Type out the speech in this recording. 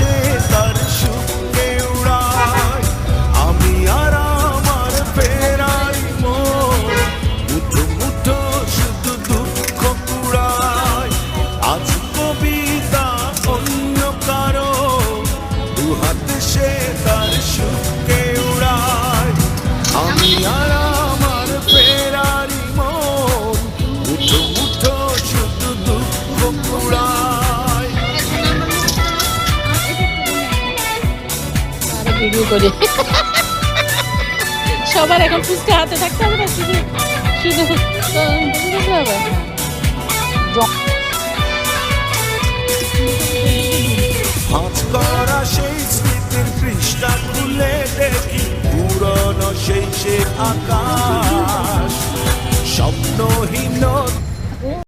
şeytan şu করি। সবার এখন ফুচকা হাতে থাকতে হবে না, শুধু শুধু সেই সেই সে আকাশ, স্বপ্নহীন